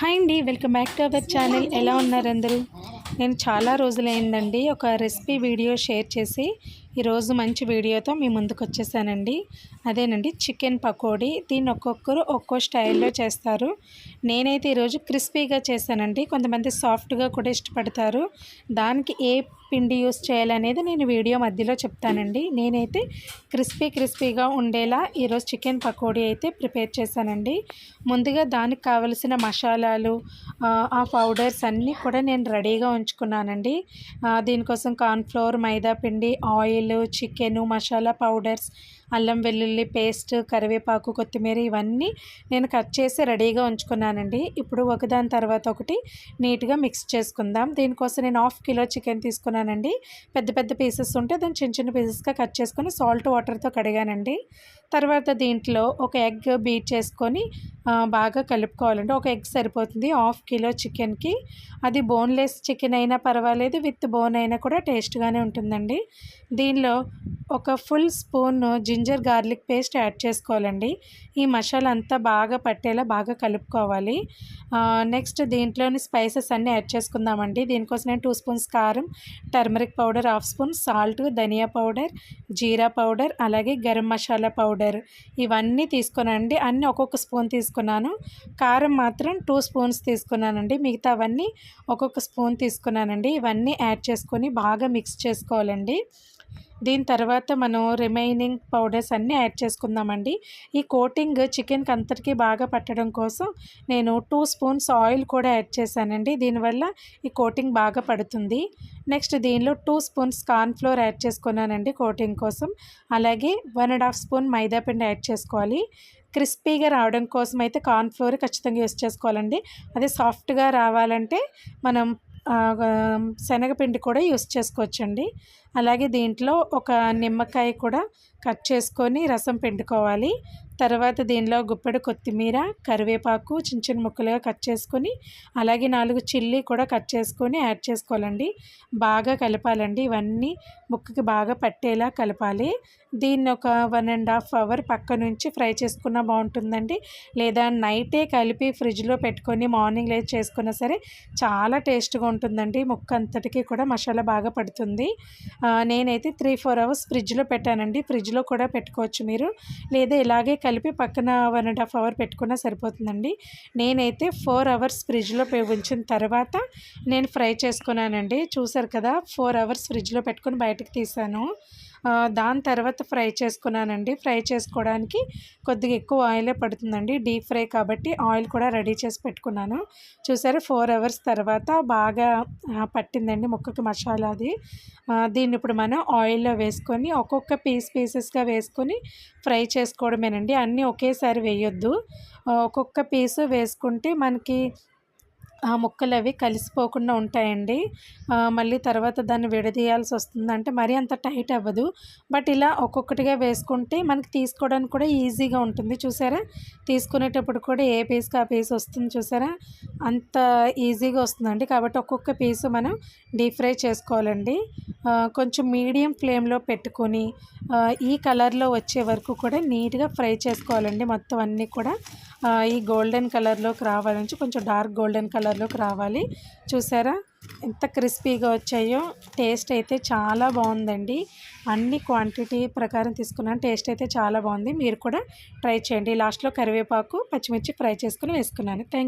Hi అండి welcome back to our channel. ఎలా ఉన్నారు అందరూ? నేను చాలా రోజులైందండి ఒక రెసిపీ వీడియో షేర్ చేసి ఈరోజు మంచి వీడియోతో మీ ముందుకు వచ్చేసానండి. అదేనండి చికెన్ పకోడీ. దీన్ని ఒక్కొక్కరు ఒక్కో స్టైల్లో చేస్తారు. నేనైతే ఈరోజు క్రిస్పీగా చేశానండి. కొంతమంది సాఫ్ట్గా కూడా ఇష్టపడతారు. దానికి ఏ పిండి యూస్ చేయాలనేది నేను వీడియో మధ్యలో చెప్తానండి. నేనైతే క్రిస్పీ క్రిస్పీగా ఉండేలా ఈరోజు చికెన్ పకోడీ అయితే ప్రిపేర్ చేశానండి. ముందుగా దానికి కావలసిన మసాలాలు ఆ, పౌడర్స్ అన్నీ కూడా నేను రెడీగా ఉంచు ఉంచుకున్నానండి దీనికోసం కార్న్ఫ్లోర్ మైదా పిండి ఆయిల్ చికెను మసాలా పౌడర్స్ అల్లం వెల్లుల్లి పేస్ట్ కరివేపాకు కొత్తిమీర ఇవన్నీ నేను కట్ చేసి రెడీగా ఉంచుకున్నానండి. ఇప్పుడు ఒకదాని తర్వాత ఒకటి నీట్గా మిక్స్ చేసుకుందాం. దీనికోసం నేను హాఫ్ కిలో చికెన్ తీసుకున్నానండి. పెద్ద పెద్ద పీసెస్ ఉంటే దాన్ని చిన్న చిన్న పీసెస్గా కట్ చేసుకొని సాల్ట్ వాటర్తో కడిగానండి. తర్వాత దీంట్లో ఒక ఎగ్ బీట్ చేసుకొని బాగా కలుపుకోవాలండి. ఒక ఎగ్ సరిపోతుంది హాఫ్ కిలో చికెన్కి. అది బోన్లెస్ చికెన్ అయినా పర్వాలేదు విత్ బోన్ అయినా కూడా టేస్ట్గానే ఉంటుందండి. దీనిలో ఒక full spoon ginger garlic paste add చేసుకోవాలండి. ఈ మసాలా అంతా బాగా పట్టేలా బాగా కలుపుకోవాలి. నెక్స్ట్ దీంట్లోని స్పైసెస్ అన్నీ యాడ్ చేసుకుందామండి. దీనికోసం నేను టూ స్పూన్స్ కారం turmeric powder half spoon salt ధనియా పౌడర్ జీరా పౌడర్ అలాగే గరం మసాలా పౌడర్ ఇవన్నీ తీసుకున్నానండి అన్నీ ఒక్కొక్క స్పూన్ తీసుకున్నాను. కారం మాత్రం టూ స్పూన్స్ తీసుకున్నానండి. మిగతావన్నీ ఒక్కొక్క స్పూన్ తీసుకున్నానండి ఇవన్నీ యాడ్ చేసుకొని బాగా మిక్స్ చేసుకోవాలండి. దీని తర్వాత మనం రిమైనింగ్ పౌడర్స్ అన్నీ యాడ్ చేసుకుందామండి. ఈ కోటింగ్ చికెన్కి అంతటికీ బాగా పట్టడం కోసం నేను టూ స్పూన్స్ ఆయిల్ కూడా యాడ్ చేశానండి. దీనివల్ల ఈ కోటింగ్ బాగా పడుతుంది. నెక్స్ట్ దీనిలో టూ స్పూన్స్ కార్న్ఫ్లోర్ యాడ్ చేసుకున్నానండి కోటింగ్ కోసం. అలాగే వన్ అండ్ హాఫ్ స్పూన్ మైదా పిండి యాడ్ చేసుకోవాలి. క్రిస్పీగా రావడం కోసం అయితే కార్న్ఫ్లోర్ ఖచ్చితంగా యూస్ చేసుకోవాలండి. అదే సాఫ్ట్గా రావాలంటే మనం శనగపిండి కూడా యూస్ చేసుకోవచ్చండి. అలాగే దీంట్లో ఒక నిమ్మకాయ కూడా కట్ చేసుకొని రసం పిండుకోవాలి. తర్వాత దీనిలో గుప్పెడు కొత్తిమీర కరివేపాకు చిన్న చిన్న ముక్కలుగా కట్ చేసుకొని అలాగే నాలుగు చిల్లీ కూడా కట్ చేసుకొని యాడ్ చేసుకోవాలండి. బాగా కలపాలండి. ఇవన్నీ ముక్కకి బాగా పట్టేలా కలపాలి. దీన్ని ఒక వన్ అండ్ హాఫ్ అవర్ పక్క నుంచి ఫ్రై చేసుకున్నా బాగుంటుందండి. లేదా నైటే కలిపి ఫ్రిడ్జ్లో పెట్టుకొని మార్నింగ్ లేచి చేసుకున్నా సరే చాలా టేస్ట్గా ఉంటుందండి. ముక్క అంతటికీ కూడా మసాలా బాగా పడుతుంది. నేనైతే త్రీ ఫోర్ అవర్స్ ఫ్రిడ్జ్లో పెట్టానండి. ఫ్రిడ్జ్లో కూడా పెట్టుకోవచ్చు మీరు. లేదా ఇలాగే కలిపి పక్కన వన్ అండ్ హాఫ్ అవర్ పెట్టుకున్నా సరిపోతుందండి. నేనైతే ఫోర్ అవర్స్ ఫ్రిడ్జ్లో ఉంచిన తర్వాత నేను ఫ్రై చేసుకున్నానండి. చూసారు కదా ఫోర్ అవర్స్ ఫ్రిడ్జ్లో పెట్టుకొని బయటకు తీసాను. దాని తర్వాత ఫ్రై చేసుకున్నానండి. ఫ్రై చేసుకోవడానికి కొద్దిగా ఎక్కువ ఆయిలే పడుతుందండి. డీప్ ఫ్రై కాబట్టి ఆయిల్ కూడా రెడీ చేసి పెట్టుకున్నాను. చూసారు ఫోర్ అవర్స్ తర్వాత బాగా పట్టిందండి ముక్కకి మసాలా అది. దీన్ని ఇప్పుడు మనం ఆయిల్లో వేసుకొని ఒక్కొక్క పీస్ పీసెస్గా వేసుకొని ఫ్రై చేసుకోవడమేనండి. అన్నీ ఒకేసారి వేయొద్దు. ఒక్కొక్క పీసు వేసుకుంటే మనకి ఆ ముక్కలు అవి కలిసిపోకుండా ఉంటాయండి. మళ్ళీ తర్వాత దాన్ని విడదీయాల్సి వస్తుంది అంటే మరీ అంత టైట్ అవ్వదు. బట్ ఇలా ఒక్కొక్కటిగా వేసుకుంటే మనకి తీసుకోవడానికి కూడా ఈజీగా ఉంటుంది. చూసారా? తీసుకునేటప్పుడు కూడా ఏ పీస్కి ఆ పీస్ వస్తుంది చూసారా? అంత ఈజీగా వస్తుందండి. కాబట్టి ఒక్కొక్క పీసు మనం డీప్ ఫ్రై చేసుకోవాలండి. కొంచెం మీడియం ఫ్లేమ్లో పెట్టుకొని ఈ కలర్లో వచ్చే వరకు కూడా నీట్గా ఫ్రై చేసుకోవాలండి. మొత్తం అన్నీ కూడా ఈ గోల్డెన్ కలర్లోకి రావాలని కొంచెం డార్క్ గోల్డెన్ కలర్లోకి రావాలి. చూసారా? ఎంత క్రిస్పీగా వచ్చాయో. టేస్ట్ అయితే చాలా బాగుందండి. అన్ని క్వాంటిటీ ప్రకారం తీసుకున్నాను టేస్ట్ అయితే చాలా బాగుంది. మీరు కూడా ట్రై చేయండి. లాస్ట్లో కరివేపాకు పచ్చిమిర్చి ఫ్రై చేసుకుని వేసుకున్నాను. థ్యాంక్